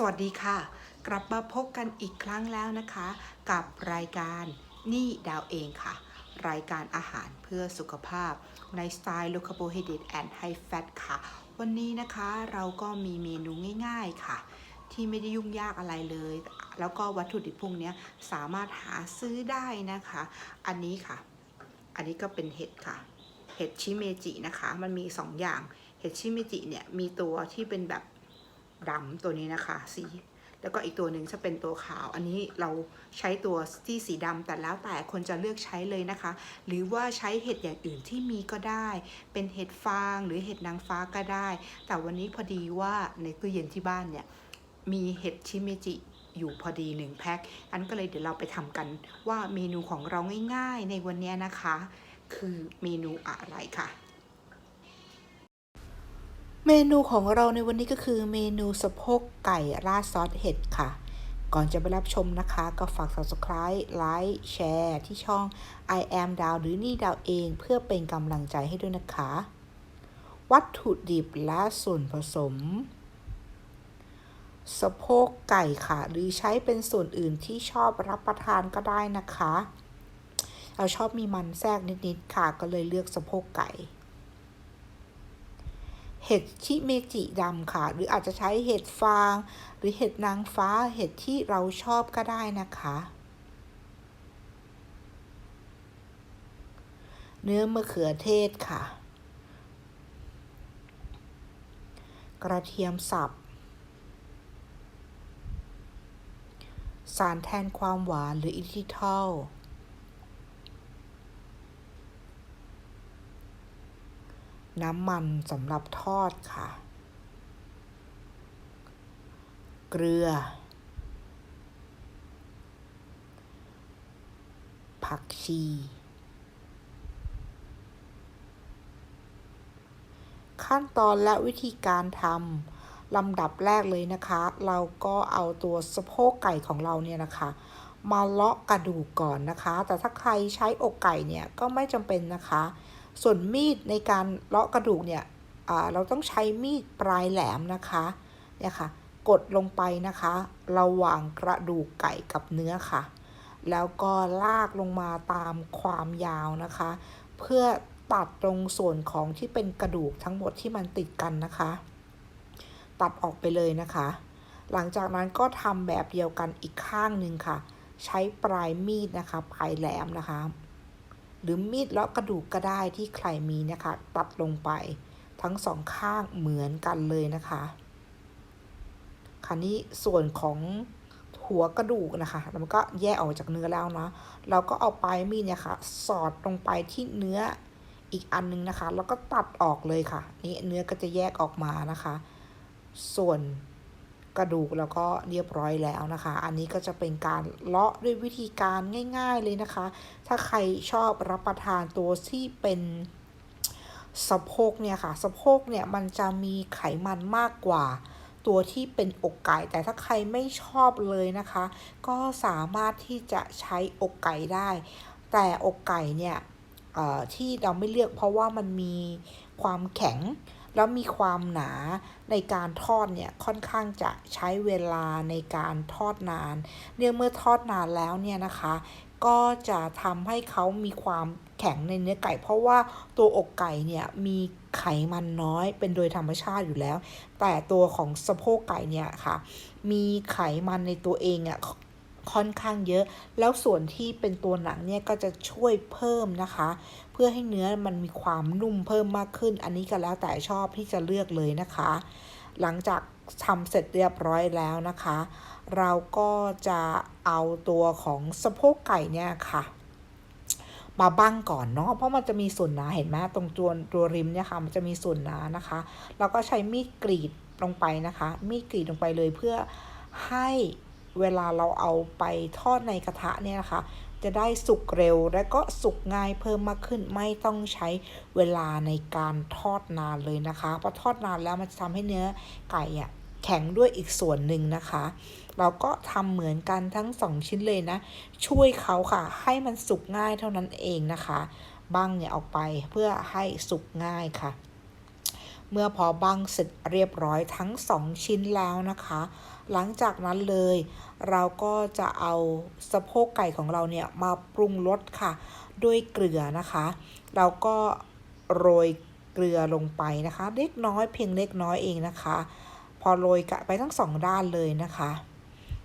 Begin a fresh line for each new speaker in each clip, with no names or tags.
สวัสดีค่ะ กลับมาพบกันอีกครั้งแล้วนะคะ กับรายการนี่ดาวเองค่ะ รายการอาหารเพื่อสุขภาพ ในสไตล์ low carbohydrate and high fat ค่ะ วันนี้นะคะเราก็มีเมนูง่ายๆค่ะ ที่ไม่ได้ยุ่งยากอะไรเลย แล้วก็วัตถุดิบพวกนี้สามารถหาซื้อได้นะคะ อันนี้ค่ะ อันนี้ก็เป็นเห็ดค่ะ เห็ดชิเมจินะคะ มันมี 2 อย่าง เห็ดชิเมจิเนี่ยมีตัวที่เป็นแบบ ดำตัวนี้นะคะสีแล้วก็อีกตัวหนึ่งจะเป็นตัวขาว อันนี้เราใช้ตัวที่สีดำแต่แล้วแต่คนจะเลือกใช้เลยนะคะ หรือว่าใช้เห็ดอย่างอื่นที่มีก็ได้ เป็นเห็ดฟางหรือเห็ดนางฟ้าก็ได้ แต่วันนี้พอดีว่าในตู้เย็นที่บ้านเนี่ยมีเห็ดชิเมจิอยู่พอดีหนึ่งแพ็คอันก็เลยเดี๋ยวเราไปทำกันว่าเมนูของเราง่าย ๆ ในวันนี้นะคะ คือเมนูอะไรค่ะ เมนูของเราในวันนี้ก็คือเมนูสะโพกไก่ราดซอสเห็ดค่ะ ก่อนจะไปรับชมนะคะ ก็ฝาก subscribe ไลค์แชร์ที่ช่อง I am ดาวหรือนี่ดาวเองเพื่อเป็นกำลังใจให้ด้วยนะคะ วัตถุดิบและส่วนผสม สะโพกไก่ค่ะ หรือใช้เป็นส่วนอื่นที่ชอบรับประทานก็ได้นะคะ เราชอบมีมันแทรกนิดๆค่ะ ก็เลยเลือกสะโพกไก่ เห็ดชิเมจิดำค่ะ หรืออาจจะใช้เห็ดฟาง หรือเห็ดนางฟ้าเห็ดที่เราชอบก็ได้นะคะ เนื้อมะเขือเทศค่ะ กระเทียมสับ สารแทนความหวานหรืออิทิทอล น้ำมันสำหรับทอดค่ะ เกลือ ผักชี ขั้นตอนและวิธีการทำลำดับแรกเลยนะคะ เราก็เอาตัวสะโพกไก่ของเราเนี่ยนะคะมาเลาะกระดูกก่อนนะคะ แต่ถ้าใครใช้อกไก่เนี่ยก็ไม่จำเป็นนะคะ ส่วนมีดในการเลาะกระดูกเนี่ยเราต้องใช้มีดปลายแหลมนะคะเนี่ยค่ะ กดลงไปนะคะ ระหว่างกระดูกไก่กับเนื้อค่ะ แล้วก็ลากลงมาตามความยาวนะคะ เพื่อตัดตรงส่วนของที่เป็นกระดูกทั้งหมดที่มันติดกันนะคะ ตัดออกไปเลยนะคะ หลังจากนั้นก็ทำแบบเดียวกันอีกข้างหนึ่งค่ะ ใช้ปลายมีดนะคะ ปลายแหลมนะคะ หรือมีดเลาะกระดูกก็ได้ที่ใครมีนะคะ ตัดลงไปทั้งสองข้างเหมือนกันเลยนะคะคราวนี้ส่วนของหัวกระดูกนะคะมันก็แยกออกจากเนื้อแล้วนะ เราก็เอาปลายมีดเนี่ยค่ะ สอดลงไปที่เนื้ออีกอันนึงนะคะ แล้วก็ตัดออกเลยค่ะ นี่เนื้อก็จะแยกออกมานะคะ ส่วน กระดูกแล้วก็เรียบร้อยแล้วนะคะ อันนี้ก็จะเป็นการเลาะด้วยวิธีการง่าย ๆเลยนะคะ ถ้าใครชอบรับประทานตัวที่เป็นสะโพกเนี่ยค่ะ สะโพกเนี่ยมันจะมีไขมันมากกว่าตัวที่เป็นอกไก่ แต่ถ้าใครไม่ชอบเลยนะคะ ก็สามารถที่จะใช้อกไก่ได้ แต่อกไก่เนี่ยที่เราไม่เลือกเพราะว่ามันมีความแข็ง แล้วมีความหนาในการทอดเนี่ยค่อนข้างจะใช้เวลาในการทอดนานเนื่องเมื่อทอดนานแล้วเนี่ยนะคะ ก็จะทำให้เขามีความแข็งในเนื้อไก่ เพราะว่าตัวอกไก่เนี่ยมีไขมันน้อยเป็นโดยธรรมชาติอยู่แล้ว แต่ตัวของสะโพกไก่เนี่ยค่ะ มีไขมันในตัวเองอะ ค่อนข้างเยอะ แล้วส่วนที่เป็นตัวหนังเนี่ยก็จะช่วยเพิ่มนะคะ เพื่อให้เนื้อมันมีความนุ่มเพิ่มมากขึ้น อันนี้ก็แล้วแต่ชอบที่จะเลือกเลยนะคะ หลังจากทำเสร็จเรียบร้อยแล้วนะคะ เราก็จะเอาตัวของสะโพกไก่เนี่ยค่ะ มาบั้งก่อนเนาะเพราะมันจะมีส่วนหนาเห็นไหมตรงตัวตัวริมเนี่ยค่ะมันจะมีส่วนหนานะคะเราก็ใช้มีดกรีดลงไปนะคะ มีดกรีดลงไปเลยเพื่อให้ เวลาเราเอาไปทอดในกระทะเนี่ยนะคะ จะได้สุกเร็วและก็สุกง่ายเพิ่มมากขึ้น ไม่ต้องใช้เวลาในการทอดนานเลยนะคะเพราะทอดนานแล้วมันจะทำให้เนื้อไก่อะแข็งด้วยอีกส่วนหนึ่งนะคะ เราก็ทำเหมือนกันทั้ง2ชิ้นเลยนะ ช่วยเขาค่ะ ให้มันสุกง่ายเท่านั้นเองนะคะบ้างเนี่ยออกไปเพื่อให้สุกง่ายค่ะ เมื่อพอบังเสร็จเรียบร้อยทั้ง 2 ชิ้นแล้วนะคะ หลังจากนั้นเลย เราก็จะเอาสะโพกไก่ของเราเนี่ยมาปรุงรสค่ะ ด้วยเกลือนะคะ เราก็โรยเกลือลงไปนะคะ เล็กน้อยเพียงเล็กน้อยเองนะคะ พอโรยกะไปทั้งสองด้านเลยนะคะ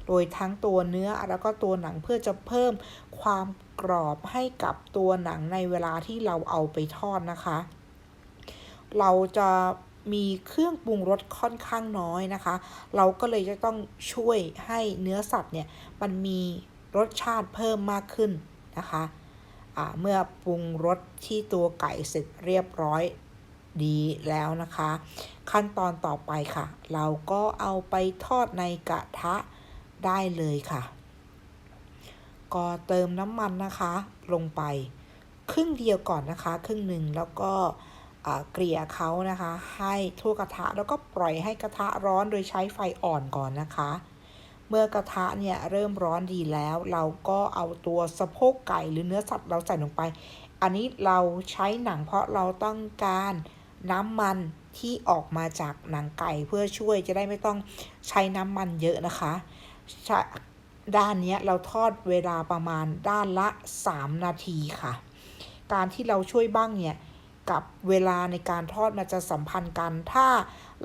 โดยทั้งตัวเนื้อแล้วก็ตัวหนังเพื่อจะเพิ่มความกรอบให้กับตัวหนังในเวลาที่เราเอาไปทอดนะคะ เราจะมีเครื่องปรุงรสค่อนข้างน้อยนะคะ เราก็เลยจะต้องช่วยให้เนื้อสัตว์เนี่ยมันมีรสชาติเพิ่มมากขึ้นนะคะะเมื่อปรุงรสที่ตัวไก่เสร็จเรียบร้อยดีแล้วนะคะ ขั้นตอนต่อไปค่ะ เราก็เอาไปทอดในกระทะได้เลยค่ะ ก็เติมน้ำมันนะคะลงไป ครึ่งเดียวก่อนนะคะ ครึ่งหนึ่งแล้วก็ เกลี่ยเขานะคะ ให้ทั่วกระทะแล้วก็ปล่อยให้กระทะร้อนโดยใช้ไฟอ่อนก่อนนะคะ เมื่อกระทะเนี่ยเริ่มร้อนดีแล้ว เราก็เอาตัวสะโพกไก่หรือเนื้อสัตว์เราใส่ลงไป อันนี้เราใช้หนังเพราะเราต้องการน้ำมันที่ออกมาจากหนังไก่เพื่อช่วยจะได้ไม่ต้องใช้น้ำมันเยอะนะคะด้านนี้เราทอดเวลาประมาณด้านละ 3 นาทีค่ะ การที่เราช่วยบ้างเนี่ย กับเวลาในการทอดมันจะสัมพันธ์กัน ถ้า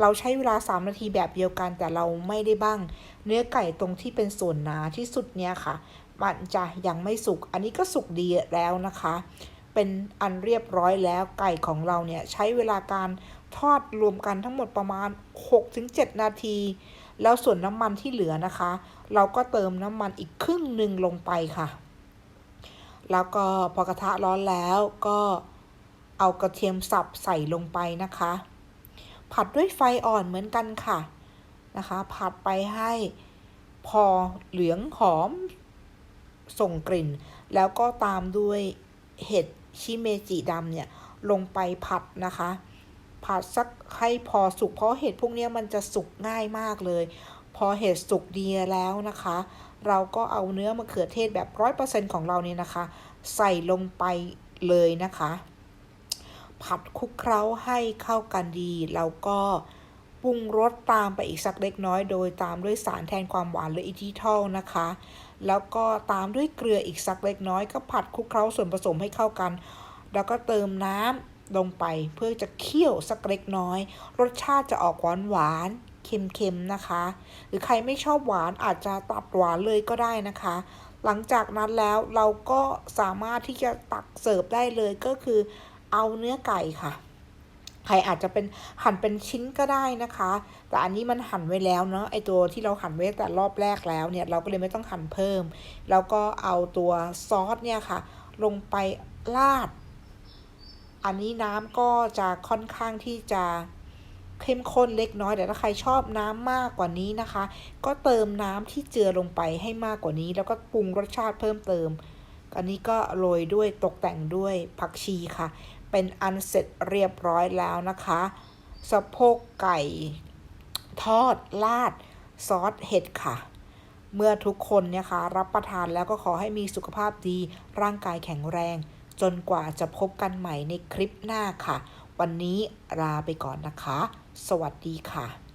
เราใช้เวลา 3 นาทีแบบเดียวกัน แต่เราไม่ได้บ้าง เนื้อไก่ตรงที่เป็นส่วนหนาที่สุดเนี่ยค่ะ มันจะยังไม่สุก อันนี้ก็สุกดีแล้วนะคะ เป็นอันเรียบร้อยแล้วไก่ของเราเนี่ยใช้เวลาการทอดรวมกันทั้งหมดประมาณ 6-7 นาที แล้วส่วนน้ำมันที่เหลือนะคะ เราก็เติมน้ำมันอีกครึ่งหนึ่งลงไปค่ะ แล้วก็พอกระทะร้อนแล้วก็ เอากระเทียมสับใส่ลงไปนะคะ ผัดด้วยไฟอ่อนเหมือนกันค่ะนะคะ ผัดไปให้พอเหลืองหอมส่งกลิ่น แล้วก็ตามด้วยเห็ดชิเมจิดำเนี่ยลงไปผัดนะคะ ผัดสักให้พอสุกเพราะเห็ดพวกนี้มันจะสุกง่ายมากเลย พอเห็ดสุกดีแล้วนะคะ เราก็เอาเนื้อมะเขือเทศแบบร้อยเปอร์เซ็นต์ของเราเนี่ยนะคะ ใส่ลงไปเลยนะคะ ผัดคลุกเคล้าให้เข้ากันดีแล้วก็ปรุงรสตามไปอีกสักเล็กน้อย โดยตามด้วยสารแทนความหวานหรืออิทิทอลนะคะ แล้วก็ตามด้วยเกลืออีกสักเล็กน้อย ก็ผัดคลุกเคล้าส่วนผสมให้เข้ากัน แล้วก็เติมน้ำลงไปเพื่อจะเคี่ยวสักเล็กน้อย รสชาติจะออกหวานหวานเค็มๆนะคะ หรือใครไม่ชอบหวานอาจจะตัดหวานเลยก็ได้นะคะ หลังจากนั้นแล้วเราก็สามารถที่จะตักเสิร์ฟได้เลยก็คือ เอาเนื้อไก่ค่ะใครอาจจะเป็นหั่นเป็นชิ้นก็ได้นะคะ แต่อันนี้มันหั่นไว้แล้วเนาะไอตัวที่เราหั่นไว้แต่รอบแรกแล้วเนี่ย เราก็เลยไม่ต้องหั่นเพิ่ม แล้วก็เอาตัวซอสเนี่ยค่ะ ลงไปราด อันนี้น้ำก็จะค่อนข้างที่จะเข้มข้นเล็กน้อยแต่ถ้าใครชอบน้ำมากกว่านี้นะคะ ก็เติมน้ำที่เจือลงไปให้มากกว่านี้ แล้วก็ปรุงรสชาติเพิ่มเติม อันนี้ก็โรยด้วยตกแต่งด้วยผักชีค่ะ เป็นอันเสร็จเรียบร้อยแล้วนะคะ สะโพกไก่ ทอดลาดซอสเห็ดค่ะ เมื่อทุกคนเนี่ยคะรับประทานแล้วก็ขอให้มีสุขภาพดี ร่างกายแข็งแรง จนกว่าจะพบกันใหม่ในคลิปหน้าค่ะ วันนี้ลาไปก่อนนะคะ สวัสดีค่ะ